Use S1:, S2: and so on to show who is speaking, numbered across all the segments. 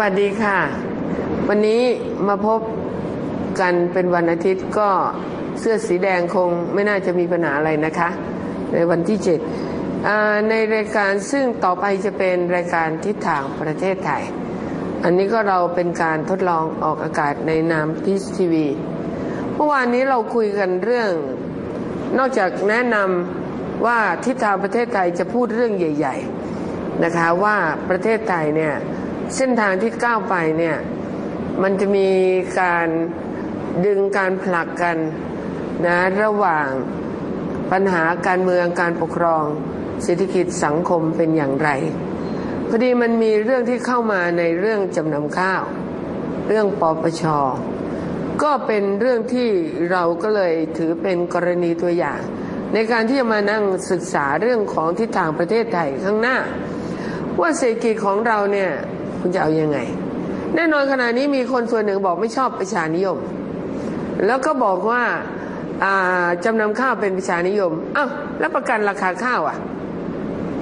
S1: วัสดีค่ะ วันนี้มาพบกันเป็นวันอาทิตย์ก็เสื้อสีแดงคงไม่น่าจะมีปัญหาอะไรนะคะ ในวันที่เจ็ดในรายการซึ่งต่อไปจะเป็นรายการทิศทางประเทศไทย อันนี้ก็เราเป็นการทดลองออกอากาศในนามทิสทีวีเมื่อวานนี้เราคุยกันเรื่อง นอกจากแนะนำว่าทิศทางประเทศไทยจะพูดเรื่องใหญ่ ๆ นะคะว่าประเทศไทยเนี่ย เส้นทางที่ก้าวไปเนี่ยมันจะมีการดึงการผลักกันนะระหว่างปัญหาการเมืองการปกครองเศรษฐกิจสังคมเป็นอย่างไรพอดีมันมีเรื่องที่เข้ามาในเรื่องจำนำข้าว เรื่องปปช ก็เป็นเรื่องที่เราก็เลยถือเป็นกรณีตัวอย่าง ในการที่จะมานั่งศึกษาเรื่องของทิศทางประเทศไทยข้างหน้า ว่าเศรษฐกิจของเราเนี่ย คุณจะเอาอยัางไง แน่นอนขณะนี้มีคนส่วนหนึ่งบอกไม่ชอบประชานิยม แล้วก็บอกว่าจำนำข้าวเป็นประชานิยมอ้าวแล้วประกันราคาข้าวอะ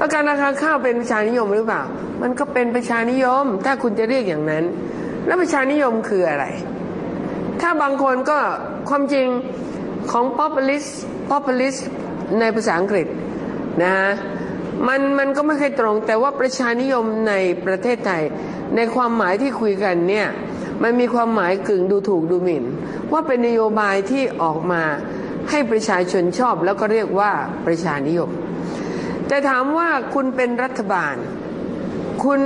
S1: ประกันราคาข้าวเป็นประชานิยมหรือเปล่า มันก็เป็นประชานิยม ถ้าคุณจะเรียกอย่างนั้น แล้วประชานิยมคืออะไร ถ้าบางคนก็ความจริงของ populist populist ในภาษาอังกฤษนะฮะ มันมันก็ไม่เคยตรง แต่ว่าประชานิยมในประเทศไทย ในความหมายที่คุยกันเนี่ยมันมีความหมายกึ่งดูถูกดูหมิ่น ว่าเป็นนโยบายที่ออกมาให้ประชาชนชอบแล้วก็เรียกว่าประชานิยม แต่ถามว่าคุณเป็นรัฐบาล คุณ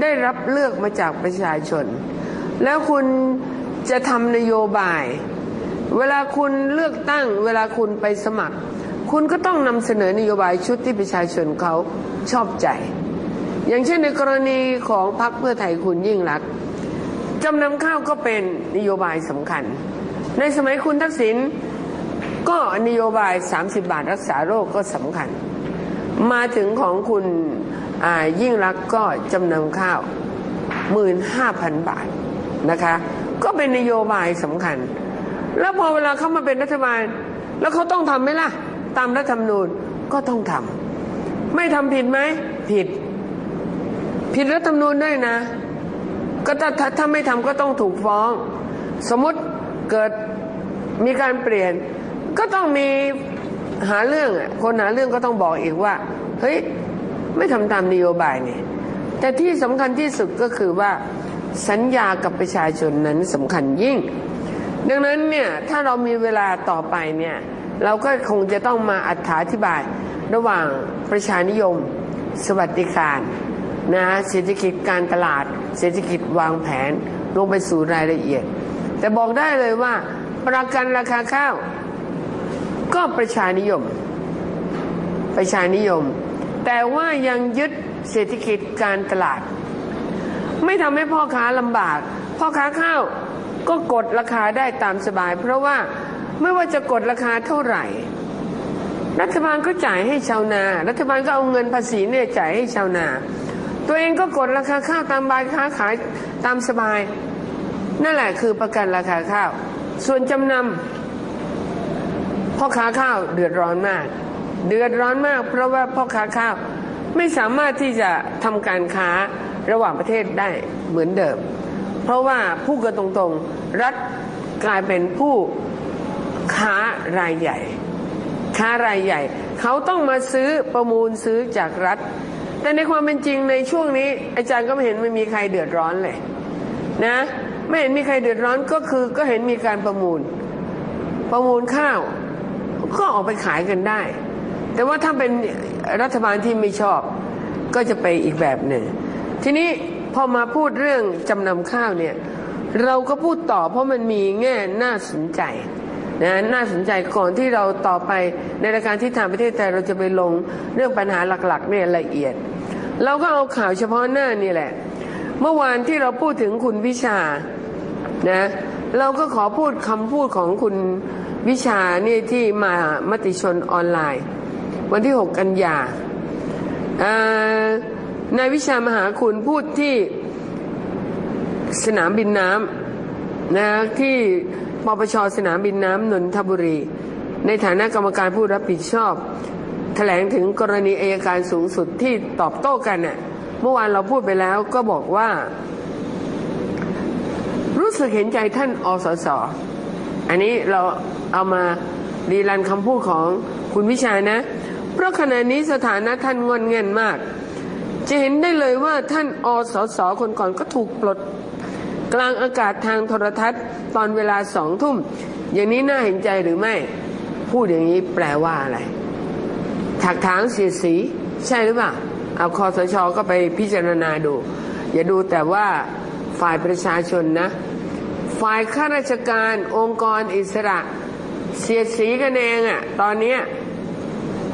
S1: ได้รับเลือกมาจากประชาชน แล้วคุณจะทำนโยบาย เวลาคุณเลือกตั้ง เวลาคุณไปสมัคร คุณก็ต้องนำเสนอนโยบายชุดที่ประชาชนเขาชอบใจ อย่างเช่นในกรณีของพรรคเพื่อไทยคุณยิ่งรักจำนำข้าวก็เป็นนโยบายสำคัญ ในสมัยคุณทักษิณก็นโยบาย 30 บาทรักษาโรคก็สำคัญ มาถึงของคุณยิ่งรักก็จำนำข้าว 15,000 บาทนะคะ ก็เป็นนโยบายสำคัญ แล้วพอเวลาเข้ามาเป็นรัฐบาล แล้วเขาต้องทำไหมล่ะ ตามรัฐธรรมนูญก็ต้องทำไม่ทำผิดไหมผิด ผิดรัฐธรรมนูญด้วยนะ ก็ถ้าถ้าไม่ทำก็ต้องถูกฟ้อง สมมติเกิดมีการเปลี่ยน ก็ต้องมีหาเรื่องคนหาเรื่องก็ต้องบอกอีกว่า เฮ้ย ไม่ทำตามนโยบายนี่แต่ที่สำคัญที่สุดก็คือว่าสัญญากับประชาชนนั้นสำคัญยิ่ง ดังนั้นเนี่ยถ้าเรามีเวลาต่อไปเนี่ย เราก็คงจะต้องมาอธิบายระหว่างประชานิยม สวัสดิการนะเศรษฐกิจการตลาด เศรษฐกิจวางแผนลงไปสู่รายละเอียด แต่บอกได้เลยว่า ประกันราคาข้าว ก็ประชานิยม ประชานิยม แต่ว่ายังยึดเศรษฐกิจการตลาด ไม่ทำให้พ่อค้าลำบาก พ่อค้าข้าวก็กดราคาได้ตามสบาย เพราะว่า ไม่ว่าจะกดราคาเท่าไหร่ รัฐบาลก็จ่ายให้ชาวนา รัฐบาลก็เอาเงินภาษีเนี่ยจ่ายให้ชาวนา ตัวเองก็กดราคาข้าวตามบายค้าขายตามสบาย นั่นแหละคือประกันราคาข้าว ส่วนจำนำพ่อค้าข้าวเดือดร้อนมาก เดือดร้อนมาก เพราะว่าพ่อค้าข้าวไม่สามารถที่จะทำการค้าระหว่างประเทศได้เหมือนเดิม เพราะว่าผู้กันตรงๆ รัฐกลายเป็นผู้ ค้ารายใหญ่ ค้ารายใหญ่ เขาต้องมาซื้อประมูลซื้อจากรัฐ แต่ในความเป็นจริงในช่วงนี้ อาจารย์ก็ไม่เห็นไม่มีใครเดือดร้อนเลยนะไม่เห็นมีใครเดือดร้อนก็คือก็เห็นมีการประมูล ประมูลข้าว ก็ออกไปขายกันได้ แต่ว่าถ้าเป็นรัฐบาลที่ไม่ชอบ ก็จะไปอีกแบบหนึ่ง ทีนี้พอมาพูดเรื่องจำนำข้าวเนี่ย เราก็พูดต่อเพราะมันมีแง่น่าสนใจ นะน่าสนใจก่อนที่เราต่อไปในรายการที่ทางประเทศไทยเราจะไปลงเรื่องปัญหาหลักๆเนี่ยละเอียด เราก็เอาข่าวเฉพาะหน้านี่แหละ เมื่อวานที่เราพูดถึงคุณวิชานะเราก็ขอพูดคำพูดของคุณวิชานี่ที่มามติชนออนไลน์ วันที่ 6 กันยาอ่านายวิชามหาคุณพูดที่สนามบินน้ำนะที่ ปปชสนามบินน้ำนนทบุรี ในฐานะกรรมการผู้รับผิดชอบแถลงถึงกรณีอายการสูงสุดที่ตอบโต้กันน่ะเมื่อวานเราพูดไปแล้วก็บอกว่า รู้สึกเห็นใจท่านอสสอันนี้เราเอามารีรันคำพูดของคุณวิชานะ เพราะขณะนี้สถานะท่านงอนเงินมาก จะเห็นได้เลยว่าท่านอสสคนก่อนก็ถูกปลด กลางอากาศทางโทรทัศน์ ตอนเวลาสองทุ่ม อย่างนี้น่าเห็นใจหรือไม่ พูดอย่างนี้แปลว่าอะไรถักถางเสียสี ใช่หรือเปล่าเอาคอสชก็ไปพิจารณาดู อย่าดูแต่ว่าฝ่ายประชาชนนะ ฝ่ายข้าราชการองค์กรอิสระ เสียสีกันเองอะตอนนี้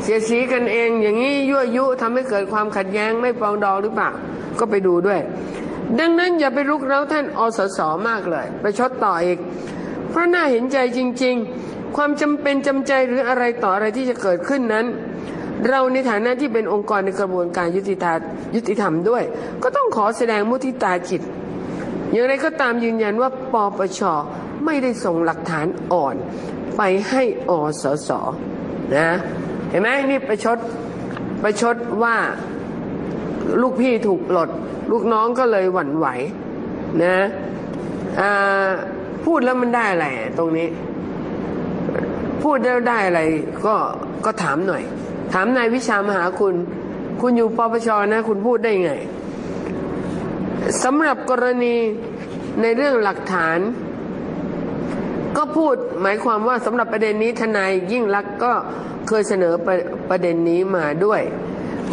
S1: เสียสีกันเอง อย่างนี้ยั่วยุทำให้เกิดความขัดแย้งไม่ปองดองหรือเปล่าก็ไปดูด้วย ดังนั้นอย่าไปรุกเร้าท่านอสสมากเลย ไปชดต่ออีก เพราะน่าเห็นใจจริง ๆ ความจำเป็นจำใจหรืออะไรต่ออะไรที่จะเกิดขึ้นนั้น เราในฐานะที่เป็นองค์กรในกระบวนการยุติธรรมยุติธรรมด้วย ก็ต้องขอแสดงมุทิตาจิต อย่างไรก็ตามยืนยันว่าปปชไม่ได้ส่งหลักฐานอ่อน ไปให้อสสนะเห็นไหมนี่ประชดประชดว่า ลูกพี่ถูกปลด ลูกน้องก็เลยหวั่นไหวนะพูดแล้วมันได้อะไรตรงนี้ พูดแล้วได้อะไร ก็ก็ถามหน่อย ถามนายวิชามหาคุณ คุณอยู่ปปชนะ คุณพูดได้ไงสำหรับกรณีในเรื่องหลักฐาน ก็พูดหมายความว่าสำหรับประเด็นนี้ทนายยิ่งรักก็เคยเสนอประประเด็นนี้มาด้วย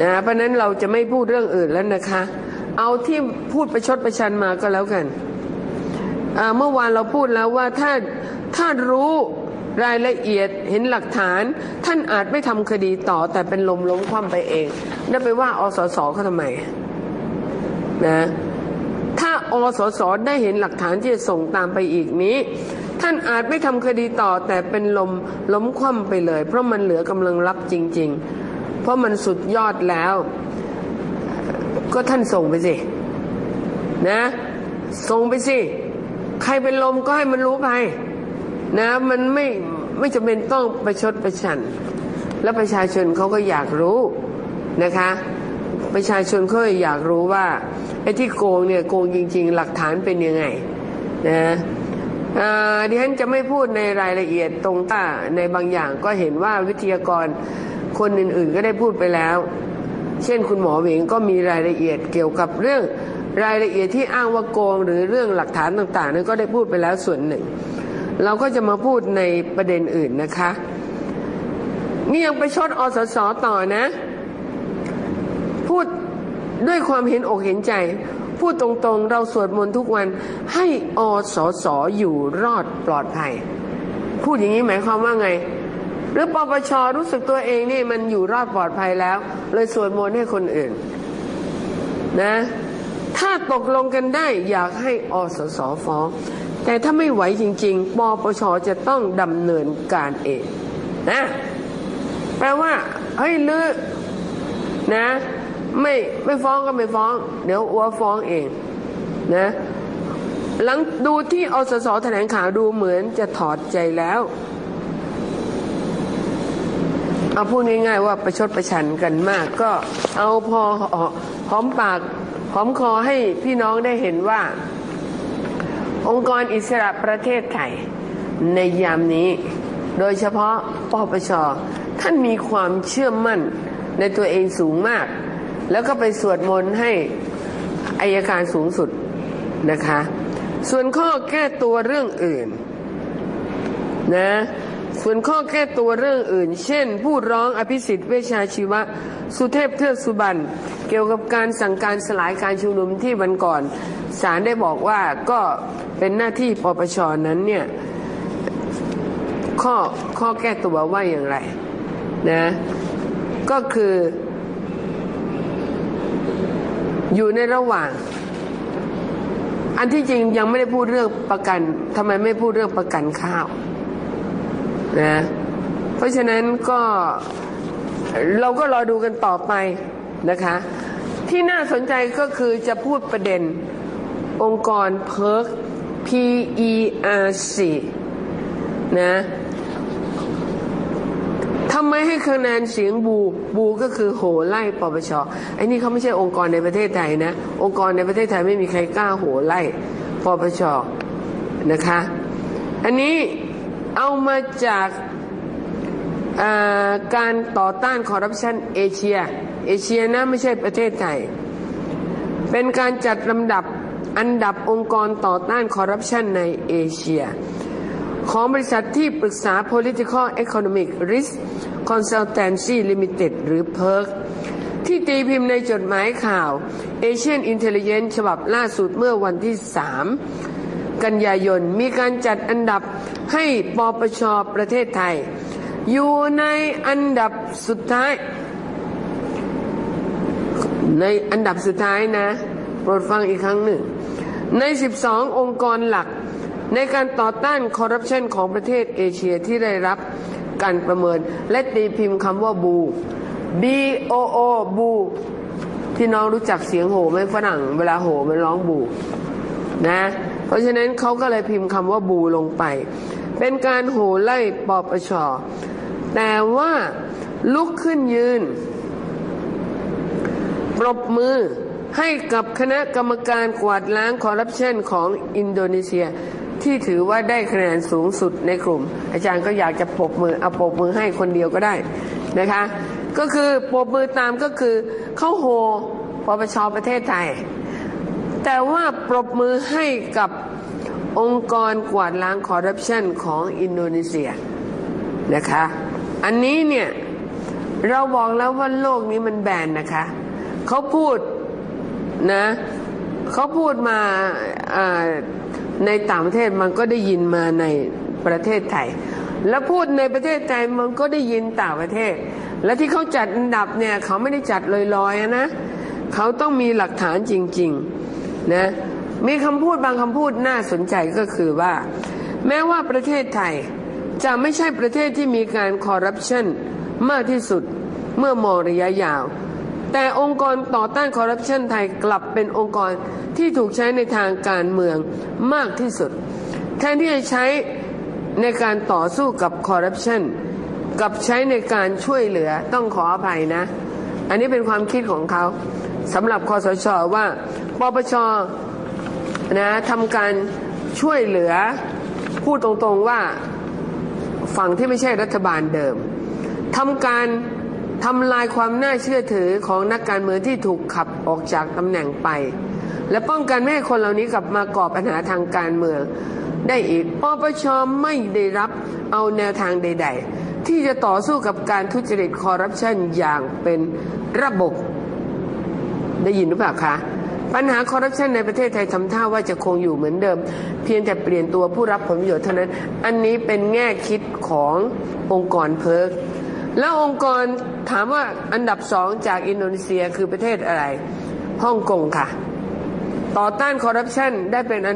S1: นะเพราะนั้นเราจะไม่พูดเรื่องอื่นแล้วนะคะ เอาที่พูดประชดประชันมาก็แล้วกันเมื่อวานเราพูดแล้วว่าถ้าถ้ารู้รายละเอียดเห็นหลักฐาน ท่านอาจไม่ทำคดีต่อแต่เป็นลมล้มคว่ำไปเองนั่นไปว่า อสสเขาทำไมนะถ้าอสสได้เห็นหลักฐานที่จะส่งตามไปอีกนี้ ท่านอาจไม่ทำคดีต่อแต่เป็นลมล้มคว่ำไปเลย เพราะมันเหลือกำลังรับจริง ๆ เพราะมันสุดยอดแล้ว ก็ท่านส่งไปสิ นะส่งไปสิ ใครเป็นลมก็ให้มันรู้ไป นะ มันไม่ไม่จำเป็นต้องประชดประชัน แล้วประชาชนเขาก็อยากรู้นะคะ ประชาชนเขาอยากรู้ว่าไอ้ที่โกงเนี่ยโกงจริง ๆ หลักฐานเป็นยังไงนะดิฉันจะไม่พูดในรายละเอียดตรงต้าในบางอย่างก็เห็นว่าวิทยากร คนอื่นๆก็ได้พูดไปแล้ว เช่นคุณหมอเหวงก็มีรายละเอียดเกี่ยวกับเรื่องรายละเอียดที่อ้างว่าโกงหรือเรื่องหลักฐานต่างๆนั้นก็ได้พูดไปแล้วส่วนหนึ่ง เราก็จะมาพูดในประเด็นอื่นนะคะ นี่ยังไปชดอสสต่อนะ พูดด้วยความเห็นอกเห็นใจ พูดตรงๆ เราสวดมนต์ทุกวันให้อสสอยู่รอดปลอดภัย พูดอย่างนี้หมายความว่าไง หรือปปชรู้สึกตัวเองนี่มันอยู่รอดปลอดภัยแล้ว เลยสวดมนต์ให้คนอื่น นะ ถ้าตกลงกันได้อยากให้อสสฟ้อง แต่ถ้าไม่ไหวจริง ๆ ปปชจะต้องดำเนินการเองนะแปลว่าเฮ้ยลือนะ ไม่ไม่ฟ้องก็ไม่ฟ้อง เดี๋ยวอัวฟ้องเองนะหลังดูที่อสสแถลงข่าวดูเหมือนจะถอดใจแล้ว เอาพูดง่าย ๆ ว่าประชดประชันกันมาก ก็เอาพอหอมปากหอมคอให้พี่น้องได้เห็นว่า องค์กรอิสระประเทศไทย ในยามนี้ โดยเฉพาะปปชท่านมีความเชื่อมั่นในตัวเองสูงมาก แล้วก็ไปสวดมนต์ให้อายการสูงสุดนะคะ ส่วนข้อแก้ตัวเรื่องอื่นนะ ส่วนข้อแก้ตัวเรื่องอื่น เช่น ผู้ร้องอภิสิทธิ์เวชาชีวะ สุเทพเทือกสุบรรณเกี่ยวกับการสั่งการสลายการชุมนุมที่วันก่อนศาลได้บอกว่าก็เป็นหน้าที่ปปชนั้นเนี่ยข้อข้อแก้ตัวว่าอย่างไรนะก็คือ อยู่ในระหว่าง อันที่จริงยังไม่ได้พูดเรื่องประกันทำไมไม่พูดเรื่องประกันข้าว นะเพราะฉะนั้นก็เราก็รอดูกันต่อไปนะคะ ที่น่าสนใจก็คือจะพูดประเด็นองค์กรเพิร์ก P E R C นะทำไมให้คะแนนเสียงบู บูก็คือโหไล่ปปชไอ้นี่เขาไม่ใช่องค์กรในประเทศไทยนะ องค์กรในประเทศไทยไม่มีใครกล้าโหไล่ปปชนะคะ อันนี้ เอามาจากาการต่อต้านคอร์รัปชันเอเชีย เอเชียนะไม่ใช่ประเทศไทย เป็นการจัดลำดับอันดับองค์กรต่อต้านคอร์รัปชันในเอเชีย ของบริษัทที่ปรึกษา political economic risk consultancy limited หรือ PERC ที่ตีพิมพ์ในจดหมายข่าว Asian Intelligence ฉบับล่าสุดเมื่อวันที่ 3 กันยายน มีการจัดอันดับให้ปปชประเทศไทย อยู่ในอันดับสุดท้าย ในอันดับสุดท้ายนะ โปรดฟังอีกครั้งหนึ่ง ใน 12 องค์กรหลัก ในการต่อต้านคอร์รัปชันของประเทศเอเชียที่ได้รับการประเมิน และตีพิมพ์คำว่าบู B O O บูที่น้องรู้จักเสียงโห่ไหมฝรั่ง เวลาโห่มันร้องบูนะ ราะฉะนั้นเขาก็เลยพิมพ์คำว่าบูลงไป เป็นการโห่ไล่ปปชแต่ว่าลุกขึ้นยืน ปรบมือให้กับคณะกรรมการกวาดล้างคอร์รัปชันของอินโดนีเซีย ที่ถือว่าได้คะแนนสูงสุดในกลุ่ม อาจารย์ก็อยากจะปรบมือเอาปรบมือให้คนเดียวก็ได้นะคะ ก็คือปรบมือตามก็คือเข้าโหปปชประเทศไทย แต่ว่าปรบมือให้กับ องค์กรกวาดล้างคอร์รัปชันของอินโดนีเซียนะคะ อันนี้เนี่ยเราบอกแล้วว่าโลกนี้มันแบนนะคะ เขาพูดนะเขาพูดมาในต่างประเทศมันก็ได้ยินมาในประเทศไทย แล้วพูดในประเทศไทยมันก็ได้ยินต่างประเทศ และที่เขาจัดอันดับเนี่ยเขาไม่ได้จัดลอยๆนะเขาต้องมีหลักฐานจริงๆนะ มีคำพูดบางคำพูดน่าสนใจก็คือว่า แม้ว่าประเทศไทยจะไม่ใช่ประเทศที่มีการคอร์รัปชันมากที่สุดเมื่อมองระยะยาว แต่องค์กรต่อต้านคอร์รัปชันไทยกลับเป็นองค์กรที่ถูกใช้ในทางการเมืองมากที่สุด แทนที่จะใช้ในการต่อสู้กับคอร์รัปชันกับใช้ในการช่วยเหลือต้องขออภัยนะ อันนี้เป็นความคิดของเขาสำหรับคอสชว่าปปช นะทำการช่วยเหลือพูดตรงๆว่าฝั่งที่ไม่ใช่รัฐบาลเดิมทำการทำลายความน่าเชื่อถือของนักการเมืองที่ถูกขับออกจากตำแหน่งไป และป้องกันไม่ให้คนเหล่านี้กลับมาก่อปัญหาทางการเมือง ได้อีกปปชไม่ได้รับเอาแนวทางใด ๆ ที่จะต่อสู้กับการทุจริตคอร์รัปชันอย่างเป็นระบบได้ยินหรือเปล่าคะ ปัญหาคอร์รัปชันในประเทศไทยทำท่าว่าจะคงอยู่เหมือนเดิม เพียงแต่เปลี่ยนตัวผู้รับผลประโยชน์เท่านั้น อันนี้เป็นแง่คิดขององค์กรเพิร์กแล้วองค์กรถามว่าอันดับสองจากอินโดนีเซียคือประเทศอะไรฮ่องกงค่ะ ต่อต้านคอร์รัปชันได้เป็นอันดับ